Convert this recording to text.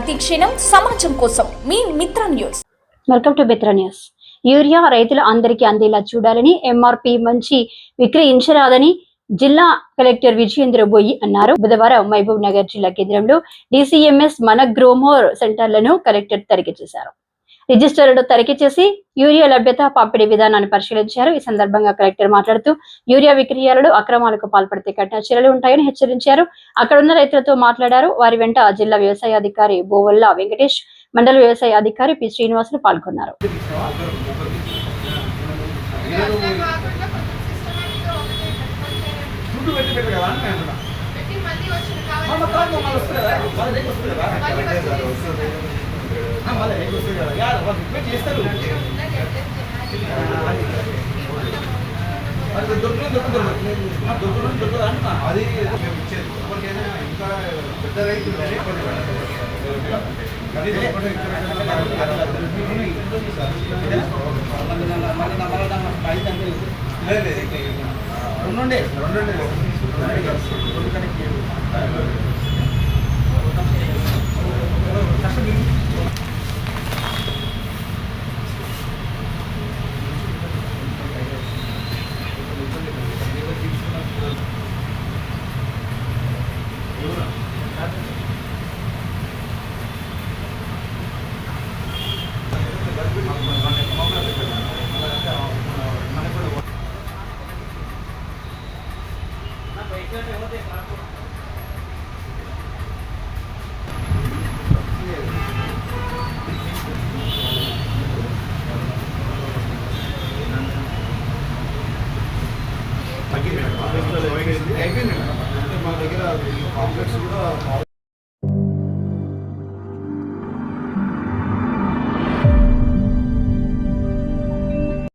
ప్రతి సమాజం కోసం. మీ Mitra news. Welcome to Mitra news. Urea రైతులు అందరికీ అందేలా చూడాలని ఎంఆర్పి మంచి విక్రయించరాదని జిల్లా కలెక్టర్ విజయేంద్ర బోయి అన్నారు. బుధవారం మహబూబ్ నగర్ జిల్లా కేంద్రంలో డిసిఎంఎస్ మన గ్రోమోర్ సెంటర్లను కలెక్టర్ తనిఖీ చేశారు. రిజిస్టర్లను తనిఖీ చేసి యూరియా లభ్యత పంపిణీ విధానాన్ని పరిశీలించారు. ఈ సందర్భంగా కలెక్టర్ మాట్లాడుతూ యూరియా విక్రయాలలో అక్రమాలకు పాల్పడితే కఠిన చర్యలు ఉంటాయని హెచ్చరించారు. అక్కడ ఉన్న రైతులతో మాట్లాడారు. వారి వెంట జిల్లా వ్యవసాయ అధికారి బోవల్ల వెంకటేష్ మండల వ్యవసాయ అధికారి పి. శ్రీనివాసులు పాల్గొన్నారు. పెట్టి మళ్ళీ అది దొరుకుతుంది, అది ఇంకా పెద్ద రైతులు మా దగ్గర కాంప్లెక్స్ కూడా